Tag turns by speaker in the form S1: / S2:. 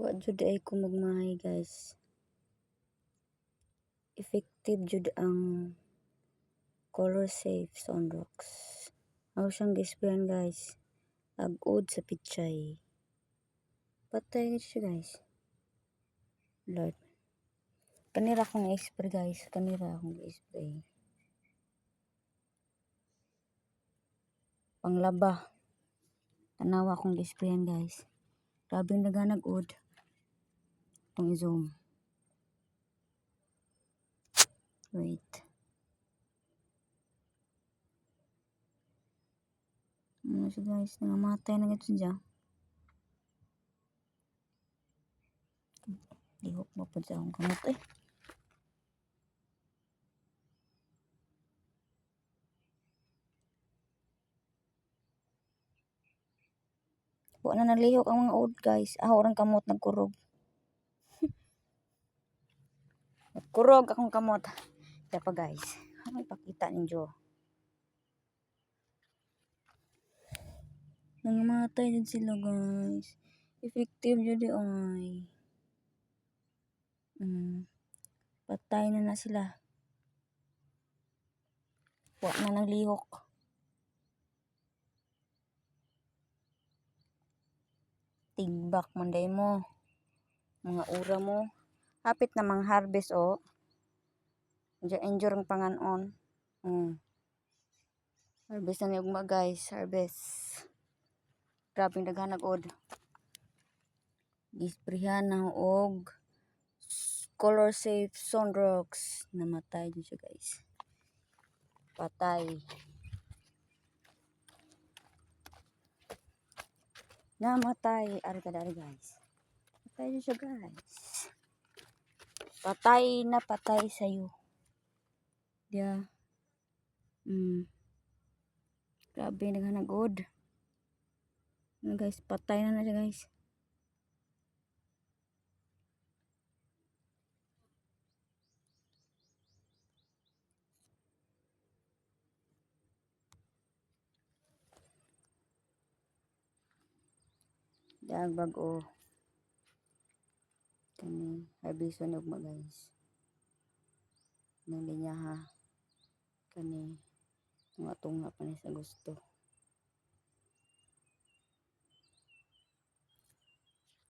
S1: Wa jud ay ko magmahay guys. Effective jud ang color safe sunrox. Ako siyang gisprayan guys. Agod sa pichay. Patay siya guys. Lord. Kanira akong i-spray guys. Kanira akong i-spray. Panglaba. Tanawa akong gisprayan guys. Grabe ang naganag Itong i-zoom. Wait. Ano siya guys? Nangamatay na gito siya. Lihok mo po sa akong kamot eh. Wa na nalihok ang mga od guys. Ah, orang kamot nagkurog. Nagkurog akong kamot. Kaya pa guys. Ano ipakita ninyo? Nangamatay din sila guys. Effective jud ay. Mm. Patay na na sila. Wa na naglihok. Tigbak manday mo. Mga ura mo. Hapit na mang harvest o. Diyan enjoy ang panganon. Mm. Harvest na ni ugma guys. Harvest. Grabe naghanag od. Gisprihan na og color safe sunrox. Namatay din siya guys. Patay. Namatay. Ari ka guys. Patay din siya guys. Patay na patay sa'yo. Dia. Mm. Grabe naghanagod. Ano guys, patay na na siya guys. Dag bago. Kani harbiso ni ugma guys. Nang linya ha. Kani tunga-tunga pa ni sa gusto.